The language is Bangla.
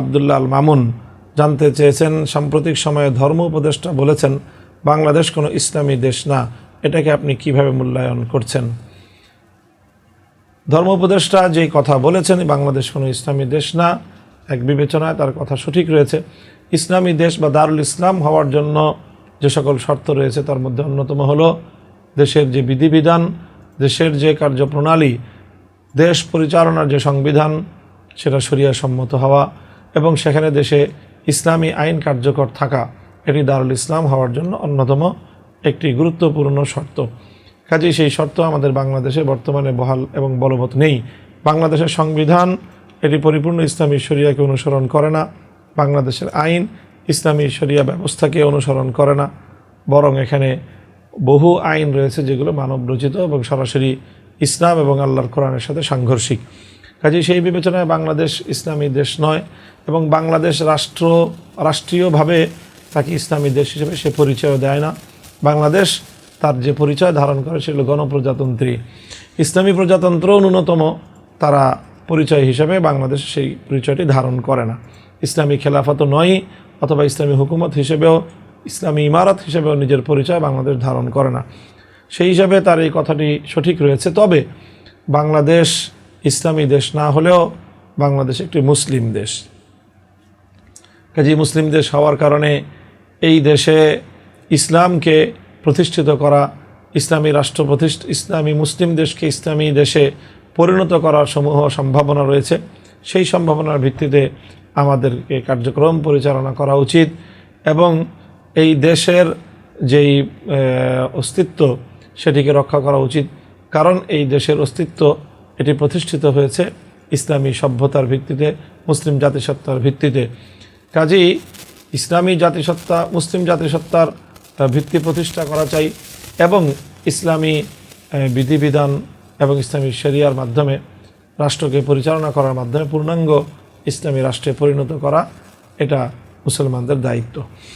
আবদুল্লাহ আল মামুন জানতে চেয়েছেন, সাম্প্রতিক সময়ে ধর্ম উপদেষ্টা বলেছেন, বাংলাদেশ কোনো ইসলামী দেশ না। এটাকে আপনি কীভাবে মূল্যায়ন করছেন? ধর্ম উপদেষ্টা যেই কথা বলেছেন, বাংলাদেশ কোনো ইসলামী দেশ না, এক বিবেচনায় তার কথা সঠিক রয়েছে। ইসলামী দেশ বা দারুল ইসলাম হওয়ার জন্য যে সকল শর্ত রয়েছে, তার মধ্যে অন্যতম হলো দেশের যে বিধিবিধান, দেশের যে কার্যপ্রণালী, দেশ পরিচালনার যে সংবিধান, সেটা সম্মত হওয়া। এবং সেখানে দেশে ইসলামী আইন কার্যকর থাকা এটি দারুল ইসলাম হওয়ার জন্য অন্যতম একটি গুরুত্বপূর্ণ শর্ত। কাজেই সেই শর্ত আমাদের বাংলাদেশে বর্তমানে বহাল এবং বলবৎ নেই। বাংলাদেশের সংবিধান এটি পরিপূর্ণ ইসলামী শরিয়াকে অনুসরণ করে না। বাংলাদেশের আইন ইসলামী শরিয়া ব্যবস্থাকে অনুসরণ করে না। বরং এখানে বহু আইন রয়েছে যেগুলো মানব রচিত এবং সরাসরি ইসলাম এবং আল্লাহর কোরআনের সাথে সাংঘর্ষিক। কাজেই সেই বিবেচনায় বাংলাদেশ ইসলামী দেশ নয় এবং বাংলাদেশ রাষ্ট্র, রাষ্ট্রীয়ভাবে তাকে ইসলামী দেশ হিসেবে সে পরিচয় দেয় না। বাংলাদেশ তার যে পরিচয় ধারণ করে সেগুলো গণপ্রজাতন্ত্রী। ইসলামী প্রজাতন্ত্র ন্যূনতম তারা পরিচয় হিসেবে বাংলাদেশ সেই পরিচয়টি ধারণ করে না। ইসলামী খেলাফত নয়, অথবা ইসলামী হুকুমত হিসেবেও, ইসলামী ইমারত হিসেবেও নিজের পরিচয় বাংলাদেশ ধারণ করে না। সেই হিসাবে তার এই কথাটি সঠিক রয়েছে। তবে বাংলাদেশ ইসলামী দেশ না হলেও বাংলাদেশ একটি মুসলিম দেশ। কাজী মুসলিম দেশ হওয়ার কারণে এই দেশে ইসলামকে প্রতিষ্ঠিত করা, ইসলামী রাষ্ট্র প্রতিষ্ঠ, ইসলামী মুসলিম দেশকে ইসলামী দেশে পরিণত করার সমূহ সম্ভাবনা রয়েছে। সেই সম্ভাবনার ভিত্তিতে আমাদেরকে কার্যক্রম পরিচালনা করা উচিত এবং এই দেশের যেই অস্তিত্ব সেটিকে রক্ষা করা উচিত। কারণ এই দেশের অস্তিত্ব এটি প্রতিষ্ঠিত হয়েছে ইসলামী সভ্যতার ভিত্তিতে, মুসলিম জাতিসত্তার ভিত্তিতে। কাজেই ইসলামী জাতিসত্তা মুসলিম জাতিসত্তার ভিত্তি প্রতিষ্ঠা করা চাই এবং ইসলামী বিধিবিধান এবং ইসলামী শরিয়ার মাধ্যমে, রাষ্ট্রকে পরিচালনা করার মাধ্যমে পূর্ণাঙ্গ ইসলামী রাষ্ট্রে পরিণত করা, এটা মুসলমানদের দায়িত্ব।